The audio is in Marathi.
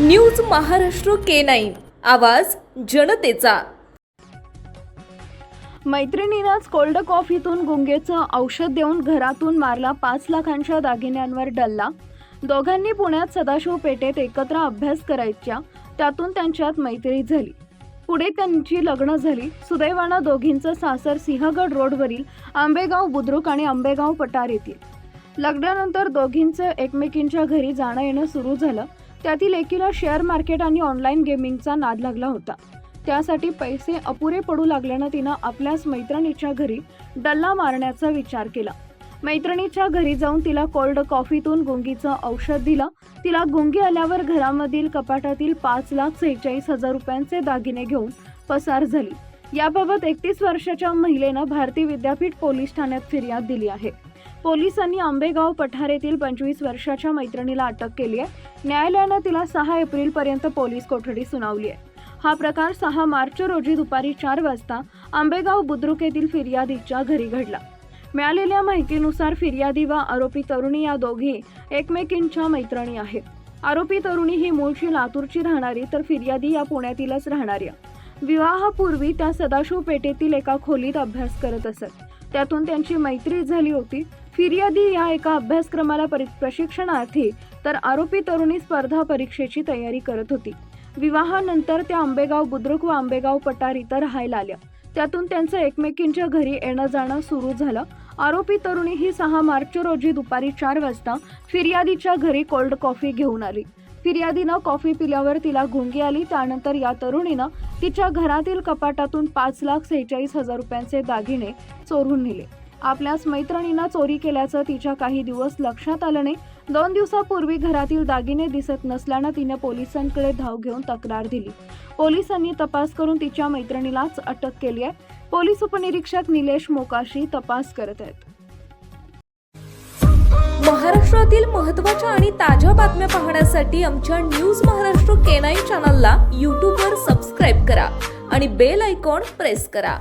News Maharashtra K nine. आवाज जनतेचा. मैत्रिणीनंच कोल्ड कॉफीतून गुंगेचं औषध देऊन घरातून मारला पाच लाखांच्या दागिन्यांवर डल्ला. दोघांनी पुण्यात सदाशिव पेठेत एकत्र अभ्यास करायच्या त्यातून त्यांच्यात मैत्री झाली. पुढे त्यांची लग्न झाली. सुदैवानं दोघींचं सासर सिंहगड रोडवरील आंबेगाव बुद्रुक आणि आंबेगाव पटार येथील लग्नानंतर दोघींचं एकमेकींच्या घरी जाणं येणं सुरू झालं. त्यातील एकीला शेअर मार्केट आणि ऑनलाईन गेमिंगचा नाद लागला होता. त्यासाठी पैसे अपुरे पडू लागल्यानं तिनं आपल्याच मैत्रिणीच्या घरी डल्ला मारण्याचा विचार केला. मैत्रिणीच्या घरी जाऊन तिला कोल्ड कॉफीतून गुंगीचं औषध दिलं. तिला गुंगी आल्यावर घरामधील कपाटातील पाच लाख सेहेचाळीस हजार रुपयांचे दागिने घेऊन पसार झाली. याबाबत एकतीस वर्षाच्या महिलेनं भारती विद्यापीठ पोलीस ठाण्यात फिर्याद दिली आहे. पोलिसांनी आंबेगाव पठार येथील पंचवीस वर्षाच्या मैत्रिणीला अटक केली आहे. न्यायालयानं तिला सहा एप्रिलपर्यंत पोलीस कोठडी सुनावली आहे. हा प्रकार सहा मार्च रोजी दुपारी चार वाजता आंबेगाव बुद्रुक येथील फिर्यादीच्या घरी घडला. मिळालेल्या माहितीनुसार फिर्यादी व आरोपी तरुणी या दोघी एकमेकींच्या मैत्रिणी आहेत. आरोपी तरुणी ही मूळची लातूरची राहणारी तर फिर्यादी या पुण्यातीलच राहणारी विवाहापूर्वी त्या सदाशिव पेठेतील एका खोलीत अभ्यास करत असत. त्यातून त्यांची मैत्री झाली होती. फिर्यादी या एका अभ्यासक्रमाला परि- प्रशिक्षणार्थी तर आरोपी तरुणी स्पर्धा परीक्षेची तयारी करत होती. विवाहानंतर त्या आंबेगाव बुद्रुक व आंबेगाव पटार इथं राहायला आल्या. त्यातून त्यांचं एकमेकींच्या घरी येणं जाणं सुरू झालं. आरोपी तरुणी ही सहा मार्च रोजी दुपारी चार वाजता फिर्यादीच्या घरी कोल्ड कॉफी घेऊन आली. फिर्यादीनं कॉफी पिल्यावर तिला गुंगी आली. त्यानंतर या तरुणीनं तिच्या घरातील कपाटातून पाच लाख सेहेचाळीस हजार रुपयांचे दागिने चोरून नेले. आपल्याच मैत्रिणीनं चोरी केल्याचं तिच्या काही दिवस लक्षात आलं नाही. दोन दिवसापूर्वी घरातील दागिने दिसत नसल्यानं तिने पोलिसांकडे धाव घेऊन तक्रार दिली. पोलिसांनी तपास करून तिच्या मैत्रिणीलाच अटक केली आहे. पोलीस उपनिरीक्षक निलेश मोकाशी तपास करत आहेत. महाराष्ट्रातील महत्त्वाच्या आणि ताज्या बातम्या पाहण्यासाठी आमच्या न्यूज महाराष्ट्र केनाई चॅनलला यूट्यूबवर सबस्क्राईब करा आणि बेल आयकॉन प्रेस करा.